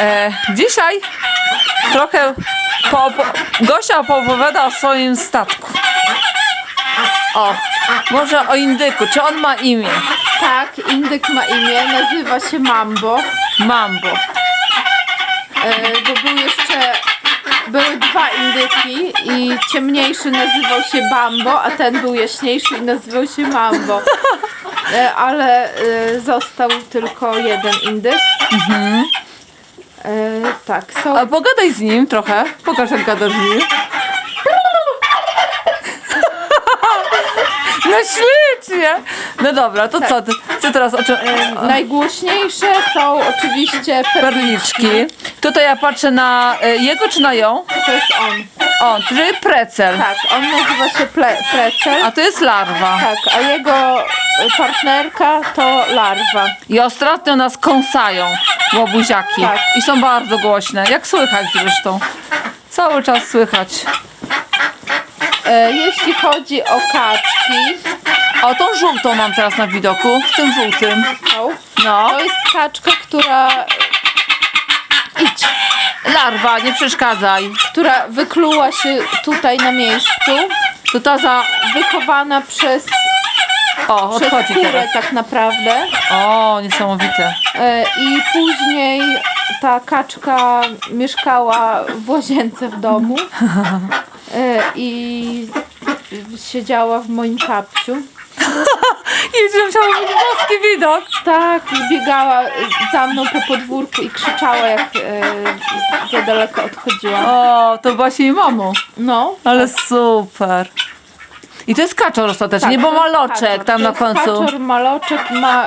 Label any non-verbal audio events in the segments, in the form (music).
E, dzisiaj trochę po, po, Gosia poopowiada o swoim statku. O, może o indyku. Czy on ma imię? Tak, indyk ma imię, nazywa się Mambo, Mambo. e, bo był jeszcze, były dwa indyki i ciemniejszy nazywał się Bambo, a ten był jaśniejszy i nazywał się Mambo. E, ale e, został tylko jeden indyk. E, tak, są A pogadaj z nim trochę. Pokaż jak gadasz nim. No ślicznie. No dobra, to co ty? Co teraz o czym? najgłośniejsze są oczywiście Perliczki. Tutaj ja patrzę na e, jego czy na ją? To jest on. O, czyli precel. Tak, on nazywa się ple, Precel. A to jest larwa. Tak, a jego partnerka to larwa. I ostatnio nas kąsają łobuziaki. Tak. I są bardzo głośne. Jak słychać zresztą. Cały czas słychać. E, jeśli chodzi o kaczki, O, tą żółtą mam teraz na widoku. Z tym żółtym. to, No. to jest kaczka, która, Idź. Larwa, nie przeszkadzaj. która wykluła się tutaj na miejscu, To ta za... wychowana przez, O, przez odchodzi kurę teraz. tak naprawdę. O, niesamowite. E, I później ta kaczka mieszkała w łazience w domu (laughs) i siedziała w moim kapciu. Jezu, (laughs) musiała być boski widok. Tak, i biegała za mną po podwórku i krzyczała, jak e, za daleko odchodziłam. O, to właśnie jej mamo. No, Ale super. I to jest kaczor ostatecznie, tak, bo maloczek tam na końcu. Kaczor, maloczek ma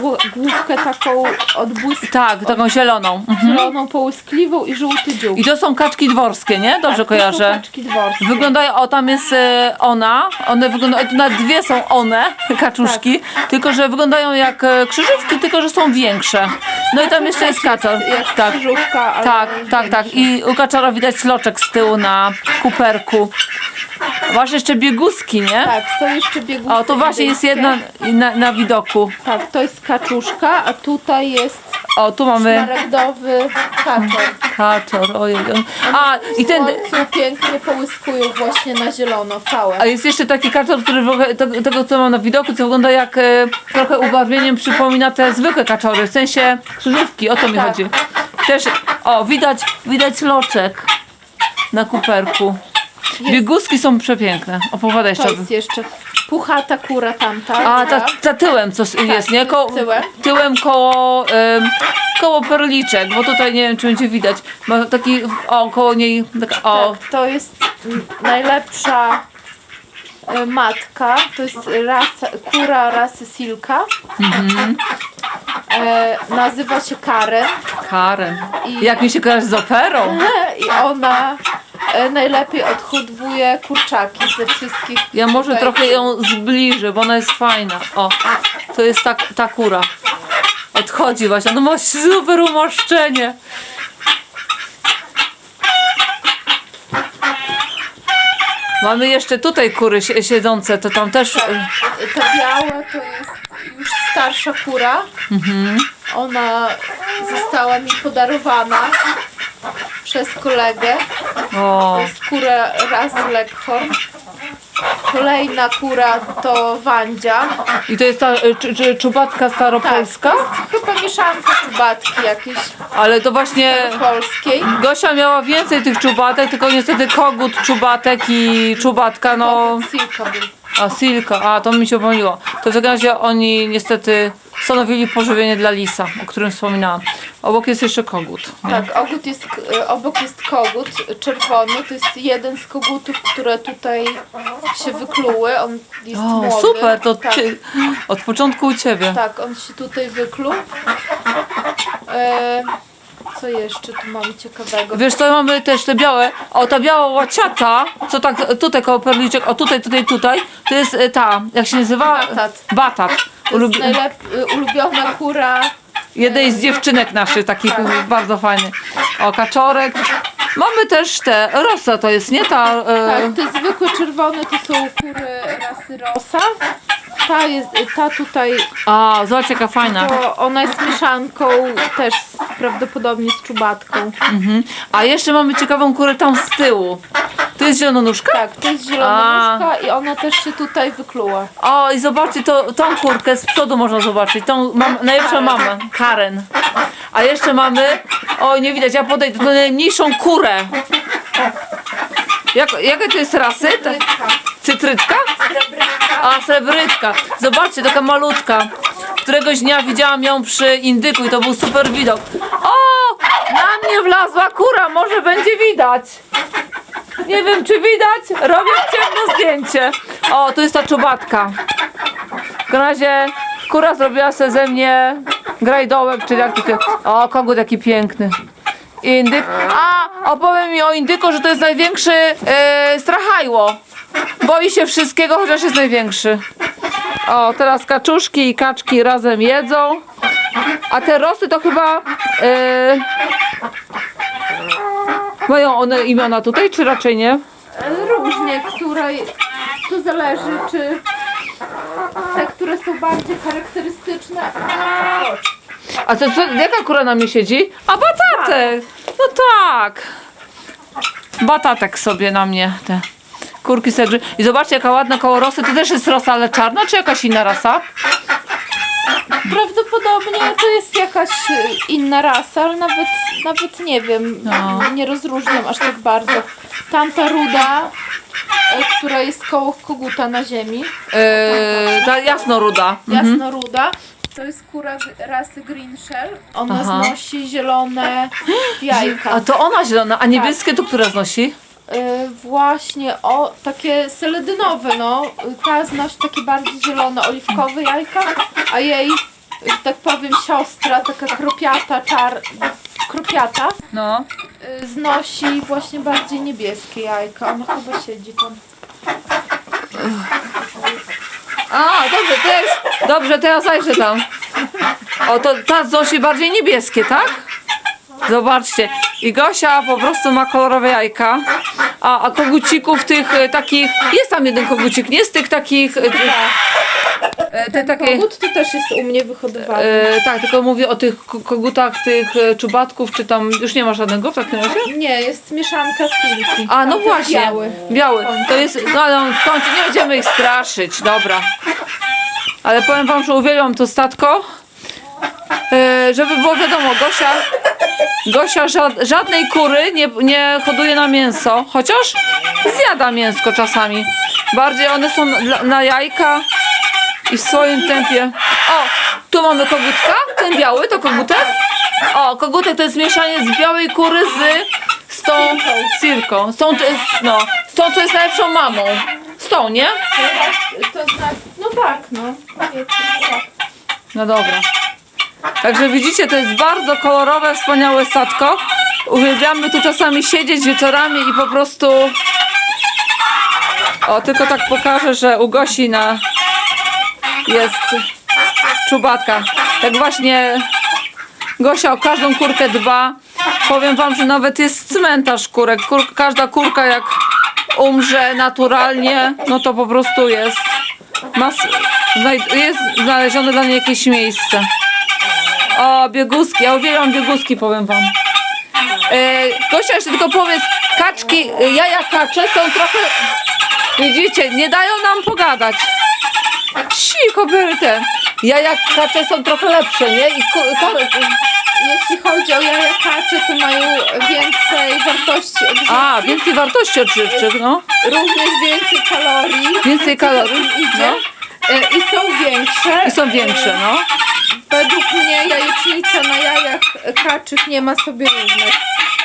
gł- główkę taką odbłysk Tak, taką zieloną. Mhm. zieloną, połyskliwą i żółty dziób. I to są kaczki dworskie, nie? Dobrze Tak, to są kojarzę. kaczki dworskie. Wyglądają, o tam jest e, ona, one wyglądają, tu nawet dwie są one, (laughs) kaczuszki, Tak. tylko że wyglądają jak e, krzyżówki, tylko że są większe. No i tam jeszcze jest kaczor. Jak Tak, krzyżówka, ale tak, tak, tak. I u kaczora widać loczek z tyłu na kuperku. Masz jeszcze bieguski, nie? Tak, są jeszcze biegówki O, to właśnie jest jedna na, na widoku. Tak, to jest kaczuszka, a tutaj jest O, tu mamy szmaragdowy kaczor. kaczor, ojej. on- A, i ten, słońcu pięknie połyskują właśnie na zielono całe. A jest jeszcze taki kaczor, który w ogóle, tego, tego co mam na widoku, co wygląda jak e, trochę ubarwieniem przypomina te zwykłe kaczory, w sensie krzyżówki, o to mi Tak. chodzi. Też, o, widać, widać loczek na kuperku. Bieguski są przepiękne. Opowiadaj To jeszcze. jest jeszcze puchata kura tamta. A, ta, ta tyłem co s- jest, nie? Ko, tyłem. tyłem koło, em, koło perliczek, bo tutaj nie wiem, czy będzie widać. Ma taki, o, koło niej, taka, o, Tak, to jest mm, najlepsza e, matka. To jest rasa, kura rasy Silka. Mhm. E, nazywa się Karen Karen. I- Jak mi się kojarzy z operą. (laughs) i ona e, najlepiej odhoduje kurczaki ze wszystkich. Ja może tutaj. trochę ją zbliżę, bo ona jest fajna. O, to jest ta, ta kura. Odchodzi właśnie. No ma super umaszczenie. Mamy jeszcze tutaj kury si- siedzące, to tam też... Te białe to jest już starsza kura. Mhm. Ona została mi podarowana przez kolegę. O, To jest kura rasy Leghorn. Kolejna kura to Wandzia. i to jest ta y, czy, czubatka staropolska? Tak, chyba mieszanka czubatki jakiejś Ale to właśnie... polskiej. Gosia miała więcej tych czubatek, tylko niestety kogut, czubatek i czubatka, no... Silka był. A Silka, a to mi się pomyliło. To w takim razie oni niestety stanowili pożywienie dla lisa, o którym wspominałam. Obok jest jeszcze kogut. Nie? Tak, ogut jest, e, obok jest kogut czerwony. To jest jeden z kogutów, które tutaj się wykluły. On jest O, młody. super, to tak, ty, od początku u ciebie. tak, on się tutaj wykluł. E, co jeszcze tu mamy ciekawego? Wiesz co, mamy też te białe, o ta biała łaciata, co tak tutaj koło perliczek, o tutaj, tutaj, tutaj, to jest e, ta, jak się nazywa? Batat. Batat. To jest Ulubi- y, ulubiona kura. Jednej z dziewczynek naszych, takich Tak. bardzo fajny. O, kaczorek. Mamy też te, rosa to jest, nie ta... E, Tak, te zwykłe czerwone to są kury rasy Rosa. ta, jest, ta tutaj, A, zobacz jaka fajna. to ona jest mieszanką też z- prawdopodobnie z czubatką. Mhm. A jeszcze mamy ciekawą kurę tam z tyłu. To jest zielonuszka? Tak, to jest zielona nóżka i ona też się tutaj wykluła. O, i zobaczcie, to, tą kurkę z przodu można zobaczyć. Tą mam, najlepszą mamę, Karen. A jeszcze mamy, o nie widać, ja podejdę, to najmniejszą kurę. Jak, jaka to jest rasy? Cytrytka? A, srebrytka. Zobaczcie, taka malutka. Któregoś dnia widziałam ją przy indyku i to był super widok. O! Na mnie wlazła kura, może będzie widać. Nie wiem, czy widać. Robię ciemno zdjęcie. O, tu jest ta czubatka. W razie kura zrobiła se ze mnie grajdołek, czyli jak to O, kogut jaki piękny. Indyk. A, opowiem mi o indyku, że to jest największy e, strachajło. Boi się wszystkiego, chociaż jest największy. O, teraz kaczuszki i kaczki razem jedzą. A te rosy to chyba... E, mają one imiona tutaj, czy raczej nie? Różnie, której to zależy, czy te, które są bardziej charakterystyczne. A to co, jaka kura na mnie siedzi? A batatek! No tak. Batatek sobie na mnie te kurki sobie grzy- I zobaczcie jaka ładna koło rosy. To też jest rosa, ale czarna, czy jakaś inna rasa? Prawdopodobnie to jest jakaś inna rasa, ale nawet, nawet nie wiem, No. nie rozróżniam aż tak bardzo. Tamta ruda, y, która jest koło koguta na ziemi, Yy, ta jasnoruda. jasnoruda, to jest kura rasy Green Shell. Ona Aha. znosi zielone jajka. A to ona zielona, a niebieskie to która znosi? Y, właśnie o takie seledynowe, no. Ta znosi takie bardziej zielone, oliwkowe jajka, a jej, że tak powiem, siostra, taka kropiata, czar, kropiata, No. y, znosi właśnie bardziej niebieskie jajka. Ona chyba siedzi tam. A, dobrze, to jest, dobrze, to ja zajrzę tam. O, to ta znosi bardziej niebieskie, tak? Zobaczcie. I Gosia po prostu ma kolorowe jajka. A, a kogucików tych e, takich. Jest tam jeden kogucik, nie z tych takich. E, e, te takie. Kogut to też jest u mnie wyhodowany. E, tak, tylko mówię o tych ko- kogutach, tych e, czubatków, czy tam już nie ma żadnego w takim razie? Nie, jest mieszanka z. A, no Tamten właśnie. Biały. Biały. To jest. No, no w końcu nie będziemy ich straszyć, dobra. Ale powiem wam, że uwielbiam to statko. E, żeby było wiadomo, Gosia. Gosia ża- żadnej kury nie, nie hoduje na mięso, chociaż zjada mięsko czasami. Bardziej one są dla, na jajka i w swoim tempie. O, tu mamy kogutka, ten biały to kogutek. O, kogutek to jest mieszanie z białej kury z, z tą cirką. Z tą, no, z tą, co jest najlepszą mamą. Z tą, nie? To no tak, no. No dobra. Także widzicie, to jest bardzo kolorowe, wspaniałe statko. Uwielbiamy tu czasami siedzieć wieczorami i po prostu... O, tylko tak pokażę, że u Gosi na... jest czubatka. Tak właśnie Gosia o każdą kurkę dba. Powiem wam, że nawet jest cmentarz kurek. Kur, każda kurka jak umrze naturalnie, no to po prostu jest mas, jest znalezione dla niej jakieś miejsce. O, bieguski, ja uwielbiam bieguski, powiem wam. E, Gosia, jeszcze tylko powiedz, kaczki, e, jaja kacze są trochę, widzicie, nie dają nam pogadać. Były te. Jaja kacze są trochę lepsze, nie? I ku, Jeśli chodzi o jaja kacze, to mają więcej wartości odżywczych. a, więcej wartości odżywczych, no. również więcej kalorii. Więcej kalorii, tym idzie. no. E, I są większe. I są większe, no. Według mnie jajecznica na jajach kaczych nie ma sobie równych.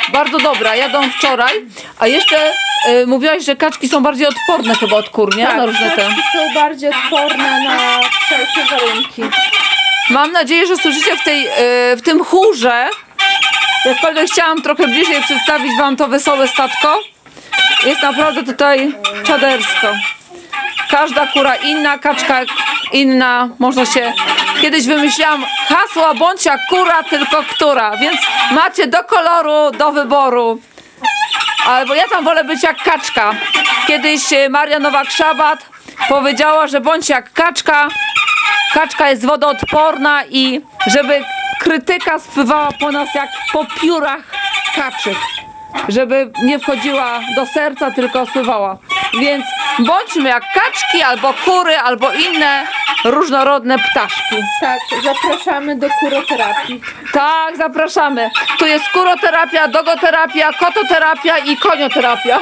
Bardzo dobra, jadą wczoraj. A jeszcze e, mówiłaś, że kaczki są bardziej odporne chyba od kur, nie? na różne te. kaczki są bardziej odporne na wszelkie warunki. Mam nadzieję, że słyszycie w, tej, e, w tym chórze. Jakkolwiek chciałam trochę bliżej przedstawić wam to wesołe statko. Jest naprawdę tutaj czadersko. Każda kura inna, kaczka inna. Można się... Kiedyś wymyśliłam hasła bądź jak kura, tylko która. Więc macie do koloru, do wyboru. Albo ja tam wolę być jak kaczka. Kiedyś e, Maria Nowak-Szabat powiedziała, że bądź jak kaczka. Kaczka jest wodoodporna i żeby krytyka spływała po nas jak po piórach kaczych. Żeby nie wchodziła do serca, tylko spływała. Więc bądźmy jak kaczki, albo kury, albo inne różnorodne ptaszki. Tak, zapraszamy do kuroterapii. Tak, zapraszamy. Tu jest kuroterapia, dogoterapia, kototerapia i konioterapia.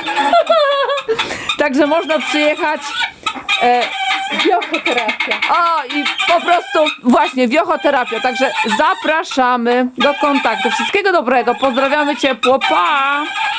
(laughs) Także można przyjechać. E, Biochoterapia. o, i po prostu właśnie wiochoterapia. Także zapraszamy do kontaktu. Wszystkiego dobrego. Pozdrawiamy ciepło. Pa!